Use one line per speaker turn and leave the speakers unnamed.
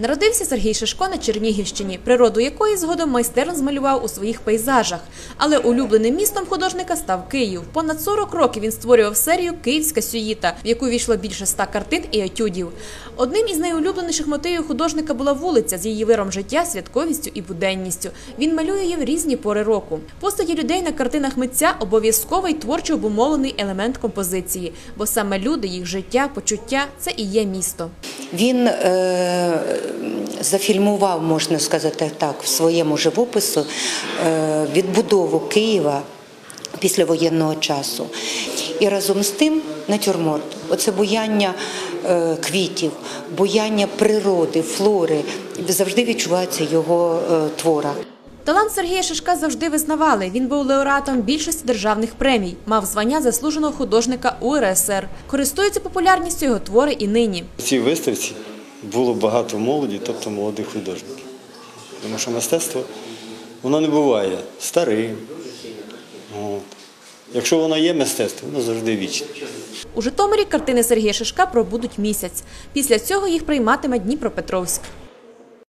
Народився Сергій Шишко на Чернігівщині, природу якої згодом майстерно змалював у своїх пейзажах. Але улюбленим містом художника став Київ. Понад 40 років він створював серію Київська сюїта, в яку війшло більше ста картин і етюдів. Одним із найулюбленіших мотивів художника була вулиця з її виром життя, святковістю і буденністю. Він малює її в різні пори року. Постаті людей на картинах митця обов'язковий творчо обумовлений елемент композиції, бо саме люди, їх життя, почуття це і є місто.
Він е, зафільмував, можна сказати так, в своєму живопису е, відбудову Києва після воєнного часу. І разом з тим натюрморт. Оце буяння е, квітів, буяння природи, флори. Завжди відчувається його е, твора.
Талант Сергія Шишка завжди визнавали. Він був лауреатом більшості державних премій, мав звання заслуженого художника УРСР. Користуються популярністю його твори і нині.
У цій виставці було багато молоді, тобто молодих художників. Тому що мистецтво воно не буває старим. От. Якщо воно є мистецтво, воно завжди вічне.
У Житомирі картини Сергія Шишка пробудуть місяць. Після цього їх прийматиме Дніпропетровськ.